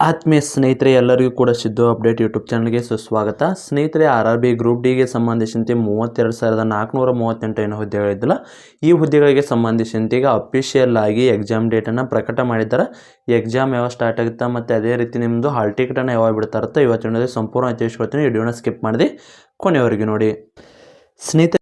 ಆತ್ಮೀಯ ಸ್ನೇಹಿತರೆ, ಎಲ್ಲರಿಗೂ ಕೂಡ ಸಿದ್ದು ಅಪ್ಡೇಟ್ ಯೂಟ್ಯೂಬ್ ಚಾನಲ್ಗೆ ಸುಸ್ವಾಗತ. ಸ್ನೇಹಿತರೆ, ಆರ್ ಆರ್ ಬಿ ಗ್ರೂಪ್ ಡಿಗೆ ಸಂಬಂಧಿಸಿದಂತೆ ಮೂವತ್ತೆರಡು ಸಾವಿರದ ನಾಲ್ಕುನೂರ ಮೂವತ್ತೆಂಟು ಏನು ಹುದ್ದೆಗಳಿದ್ದಲ್ಲ ಈ ಹುದ್ದೆಗಳಿಗೆ ಸಂಬಂಧಿಸಿದಂತೆ ಈಗ ಅಫಿಷಿಯಲ್ ಆಗಿ ಎಕ್ಸಾಮ್ ಡೇಟನ್ನು ಪ್ರಕಟ ಮಾಡಿದ್ದಾರೆ. ಎಕ್ಸಾಮ್ ಯಾವಾಗ ಸ್ಟಾರ್ಟ್ ಆಗುತ್ತೆ ಮತ್ತು ಅದೇ ರೀತಿ ನಿಮ್ಮದು ಹಾಲ್ ಟಿಕೆಟನ್ನು ಯಾವಾಗ ಬಿಡ್ತಾರತ್ತ ಇವತ್ತಿನ ಸಂಪೂರ್ಣ ತಿಳಿಸ್ಕೊಳ್ತೀನಿ ವಿಡಿಯೋನ ಸ್ಕಿಪ್ ಮಾಡಿದೆ. ಕೊನೆಯವರೆಗೆ ನೋಡಿ. ಸ್ನೇಹಿತರೆ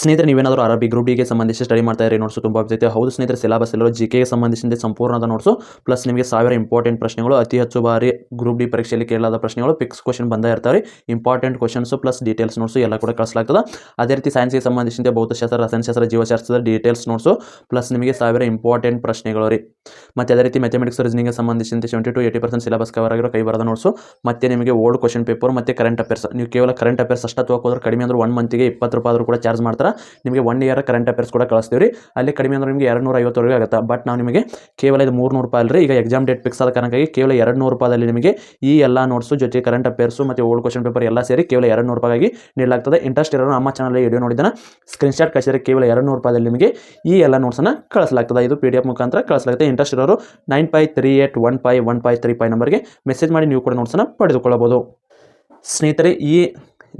ಸ್ನೇಹಿತರೆ, ನೀವೇನಾದರೂ ಅರಬಿ ಗ್ರೂಪ್ ಡಿಗೆ ಸಂಬಂಧಿಸಿ ಸ್ಟಡಿ ಮಾಡ್ತಾ ಇರಿ ನೋಟ್ಸು ತುಂಬ ಆಗ್ತೈತೆ ಹೌದು ಸ್ನೇಹಿತರೆ ಸಿಲಬಸ್ ಎಲ್ಲರೂ ಜಿ ಕೆಗೆ ಸಂಬಂಧಿಸಿದ ಸಂಪೂರ್ಣದ ನೋಡ್ಸು ಪ್ಲಸ್ ನಿಮಗೆ ಸಾವಿರ ಇಂಪಾರ್ಟೆಂಟ್ ಪ್ರಶ್ನೆಗಳು, ಅತಿ ಹೆಚ್ಚು ಬಾರಿ ಗ್ರೂಪ್ ಡಿ ಪರೀಕ್ಷೆಯಲ್ಲಿ ಕೇಳಲಾದ ಪ್ರಶ್ನೆಗಳು ಪಿಕ್ಸ್ ಕ್ವಶನ್ ಬಂದೇ ಇರ್ತಾರೆ important questions plus details notes ಎಲ್ಲ ಕೂಡ ಕಳಿಸಲಾಗ್ತದೆ. ಅದೇ ರೀತಿ ಸೈನ್ಸ್ಗೆ ಸಂಬಂಧಿಸಿದ ಭೌತಶಾಸ್ತ್ರ, ರಸಾಯನಶಾಸ್ತ್ರ, ಜೀವಶಾಸ್ತ್ರದ ಡೀಟೇಲ್ಸ್ ನೋಡ್ಸು ಪ್ಲಸ್ ನಿಮಗೆ ಸಾವಿರ ಇಂಪಾರ್ಟೆಂಟ್ ಪ್ರಶ್ನೆಗಳು ರೀ. ಮತ್ತು ಅದೇ ರೀತಿ ಮ್ಯಾಥಮೆಟಿಕ್ಸ್ ರೀಸನಿಂಗ್ ಸಂಬಂಧಿಸಿದಂತೆ seventy to eighty percent syllabus cover ಆಗಿರೋ ಕೈ ಬರದ ನೋಟ್ಸು ಮತ್ತೆ ನಿಮಗೆ ಓಲ್ಡ್ ಕ್ವಶನ್ ಪೇಪರ್ ಮತ್ತು ಕರೆಂಟ್ ಅಫೇರ್ಸ್ ನೀವು ಕೇವಲ ಕರೆಂಟ್ ಅಫೇರ್ಸ್ ಅಷ್ಟು ತೊಗೋದ್ರೆ ಕಡಿಮೆ ಅಂದ್ರೆ ಒನ್ ಮಂತಿಗೆ ಇಪ್ಪತ್ತು ರೂಪಾಯಿ ಆದರೂ ಕೂಡ ಚಾರ್ಜ್ ಮಾಡ್ತಾರೆ. ನಿಮಗೆ ಒನ್ ಇಯರ್ ಕರೆಂಟ್ ಅಫೇರ್ಸ್ ಕೂಡ ಕಳಿಸ್ತೀವಿ ರೀ ಅಲ್ಲಿ ಕಡಿಮೆ ಅಂದ್ರೆ ನಿಮಗೆ ಎರಡು ನೂರ ಐವತ್ತವರೆಗೆ ಆಗುತ್ತೆ. ಬಟ್ ನಾವು ನಿಮಗೆ ಕೇವಲ ಇದು ಮೂರು ನೂರು ರೂಪಾಯಿ ಅಲ್ರಿ. ಈಗ ಎಕ್ಸಾಮ್ ಡೇಟ್ ಫಿಕ್ಸ್ ಆದ ಕಾರಣಕ್ಕಾಗಿ ಕೇವಲ ಎರಡು ನೂರು ರೂಪಾಯಿ ನಿಮಗೆ ಈ ಎಲ್ಲ ನೋಟ್ಸು ಜೊತೆ ಕರೆಂಟ್ ಅಫೇರ್ಸು ಮತ್ತು ಓಲ್ಡ್ ಕ್ವಶನ್ ಪೇಪರ್ ಎಲ್ಲ ಸೇರಿ ಕೇವಲ ಎರಡು ನೂರು ರೂಪಾಯಿ ನೀಡಲಾಗ್ತದೆ. ಇಂಟ್ರೆಸ್ಟ್ ಇರೋರು ನಮ್ಮ ಚಾನಲ್ ವಿಡಿಯೋ ನೋಡಿದ್ದಾನೆ ಸ್ಕ್ರೀನ್ಶಾಟ್ ಕಳಿಸಿದರೆ ಕೇವಲ ಎರಡು ನೂರು ರೂಪಾಯಿದಲ್ಲಿ ನಿಮಗೆ ಈ ಎಲ್ಲ ನೋಟ್ಸನ್ನು ಕಳಿಸಲಾಗ್ತದೆ. ಇದು ಪಿ ಡಿ ಎಫ್ ಮುಖಾಂತರ ಕಳಿಸಲಾಗುತ್ತೆ. ಇಂಟ್ರೆಸ್ಟ್ ಇರೋರು nine five three eight one five one five three five ನಂಬರ್ಗೆ ಮೆಸೇಜ್ ಮಾಡಿ ನೀವು ಕೂಡ ನೋಟ್ಸನ್ನು ಪಡೆದುಕೊಳ್ಳಬಹುದು. ಸ್ನೇಹಿತರೆ, ಈ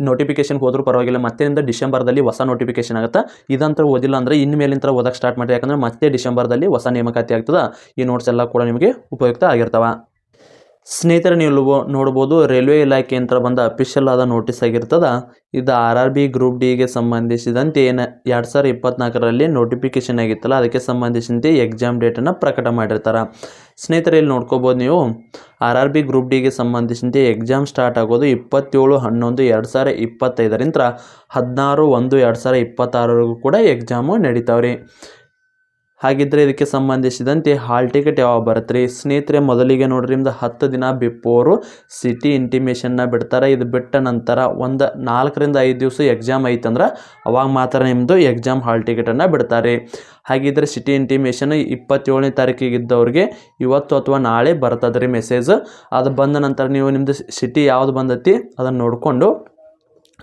ನೋಟಿಫಿಕೇಶನ್ ಹೋದ್ರೂ ಪರವಾಗಿಲ್ಲ ಮತ್ತೆಯಿಂದ ಡಿಸೆಂಬರ್ದಲ್ಲಿ ಹೊಸ ನೋಟಿಫಿಕೇಶನ್ ಆಗುತ್ತೆ? ಇದಂತರ ಓದಿಲ್ಲ ಅಂದರೆ ಇನ್ನು ಮೇಲಿಂದ ಓದಕ್ಕೆ ಸ್ಟಾರ್ಟ್ ಮಾಡಿ ಯಾಕಂದರೆ ಮತ್ತೆ ಡಿಸೆಂಬರ್ದಲ್ಲಿ ಹೊಸ ನೇಮಕಾತಿ ಆಗ್ತದೆ. ಈ ನೋಟ್ಸ್ ಎಲ್ಲ ಕೂಡ ನಿಮಗೆ ಉಪಯುಕ್ತ ಆಗಿರ್ತಾವ. ಸ್ನೇಹಿತರೆ, ನೀವು ನೋಡ್ಬೋದು, ರೈಲ್ವೆ ಇಲಾಖೆ ಅಂತ ಬಂದ ಅಫಿಷಿಯಲ್ ಆದ ನೋಟಿಸ್ ಆಗಿರ್ತದ. ಇದು ಆರ್ ಆರ್ ಬಿ ಗ್ರೂಪ್ ಡಿಗೆ ಸಂಬಂಧಿಸಿದಂತೆ ಏನು ಎರಡು ಸಾವಿರದ ಇಪ್ಪತ್ನಾಲ್ಕರಲ್ಲಿ ನೋಟಿಫಿಕೇಶನ್ ಆಗಿತ್ತಲ್ಲ, ಅದಕ್ಕೆ ಸಂಬಂಧಿಸಿದಂತೆ ಎಕ್ಸಾಮ್ ಡೇಟನ್ನು ಪ್ರಕಟ ಮಾಡಿರ್ತಾರೆ. ಸ್ನೇಹಿತರೆ, ಇಲ್ಲಿ ನೋಡ್ಕೋಬೋದು ನೀವು. ಆರ್ ಆರ್ ಬಿ ಗ್ರೂಪ್ ಡಿಗೆ ಸಂಬಂಧಿಸಿದಂತೆ ಎಕ್ಸಾಮ್ ಸ್ಟಾರ್ಟ್ ಆಗೋದು ಇಪ್ಪತ್ತೇಳು ಹನ್ನೊಂದು ಎರಡು ಸಾವಿರ ಇಪ್ಪತ್ತೈದರಿಂದ ಹದಿನಾರು ಒಂದು ಎರಡು ಸಾವಿರ ಇಪ್ಪತ್ತಾರವರೆಗೂ ಕೂಡ ಎಕ್ಸಾಮು ನಡೀತಾವ್ರಿ. ಹಾಗಿದ್ರೆ ಇದಕ್ಕೆ ಸಂಬಂಧಿಸಿದಂತೆ ಹಾಲ್ ಟಿಕೆಟ್ ಯಾವಾಗ ಬರುತ್ತೆ ಸ್ನೇಹಿತರೆ, ಮೊದಲಿಗೆ ನೋಡ್ರಿ, ನಿಮ್ದು ಹತ್ತು ದಿನ ಬಿಫೋರು ಸಿಟಿ ಇಂಟಿಮೇಷನ್ನ ಬಿಡ್ತಾರೆ. ಇದು ಬಿಟ್ಟ ನಂತರ ಒಂದು ನಾಲ್ಕರಿಂದ ಐದು ದಿವಸ ಎಕ್ಸಾಮ್ ಐತಂದ್ರೆ ಅವಾಗ ಮಾತ್ರ ನಿಮ್ಮದು ಎಕ್ಸಾಮ್ ಹಾಲ್ ಟಿಕೆಟನ್ನು ಬಿಡ್ತಾರೆ ಹಾಗಿದ್ರೆ ಸಿಟಿ ಇಂಟಿಮೇಷನ್ ಇಪ್ಪತ್ತೇಳನೇ ತಾರೀಕಿಗೆ ಇದ್ದವ್ರಿಗೆ ಇವತ್ತು ಅಥವಾ ನಾಳೆ ಬರ್ತದೆ ರೀ ಮೆಸೇಜ್ ಅದು ಬಂದ ನಂತರ ನೀವು ನಿಮ್ಮದು ಸಿಟಿ ಯಾವ್ದು ಬಂದೈತಿ ಅದನ್ನು ನೋಡಿಕೊಂಡು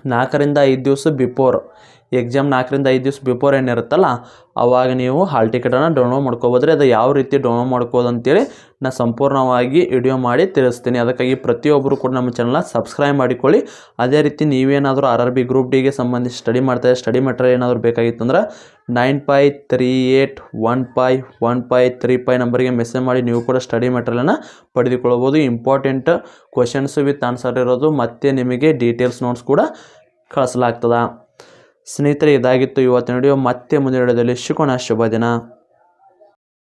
ನಾಲ್ಕರಿಂದ ಐದು ದಿವಸ ಬಿಫೋರ್ ಎಕ್ಸಾಮ್ ನಾಲ್ಕರಿಂದ ಐದು ದಿವಸ ಬಿಫೋರ್ ಏನಿರುತ್ತಲ್ಲ ಅವಾಗ ನೀವು ಹಾಲ್ ಟಿಕೆಟನ್ನು ಡೌನ್ಲೋಡ್ ಮಾಡ್ಕೋಬೋದ್ರಿ. ಅದು ಯಾವ ರೀತಿ ಡೌನ್ಲೋಡ್ ಮಾಡ್ಕೋದು ಅಂತೇಳಿ ನಾನು ಸಂಪೂರ್ಣವಾಗಿ ವಿಡಿಯೋ ಮಾಡಿ ತಿಳಿಸ್ತೀನಿ. ಅದಕ್ಕಾಗಿ ಪ್ರತಿಯೊಬ್ಬರು ಕೂಡ ನಮ್ಮ ಚಾನಲ್ನ ಸಬ್ಸ್ಕ್ರೈಬ್ ಮಾಡಿಕೊಳ್ಳಿ. ಅದೇ ರೀತಿ ನೀವೇನಾದರೂ ಆರ್ ಆರ್ ಬಿ ಗ್ರೂಪ್ ಡಿಗೆ ಸಂಬಂಧಿಸಿ ಸ್ಟಡಿ ಮಾಡ್ತಾ ಸ್ಟಡಿ ಮೆಟೀರಿಯಲ್ ಏನಾದರೂ ಬೇಕಾಗಿತ್ತಂದ್ರೆ nine five three eight one five one five three five ನಂಬರಿಗೆ ಮೆಸೇಜ್ ಮಾಡಿ ನೀವು ಕೂಡ ಸ್ಟಡಿ ಮೆಟೀರಿಯಲನ್ನು ಪಡೆದುಕೊಳ್ಬೋದು ಇಂಪಾರ್ಟೆಂಟ್ ಕ್ವಶನ್ಸ್ ವಿತ್ ಆನ್ಸರ್ ಇರೋದು ಮತ್ತು ನಿಮಗೆ ಡೀಟೇಲ್ಸ್ ನೋಟ್ಸ್ ಕೂಡ ಕಳಿಸಲಾಗ್ತದ. ಸ್ನೇಹಿತರೆ ಇದಾಗಿತ್ತು. ಇವತ್ತಿನ ವಿಡಿಯೋ ಮತ್ತೆ ಮುಂದಿನ ವಿಡಿಯೋದಲ್ಲಿ ಸಿಗೋಣ. ಶುಭ ದಿನ.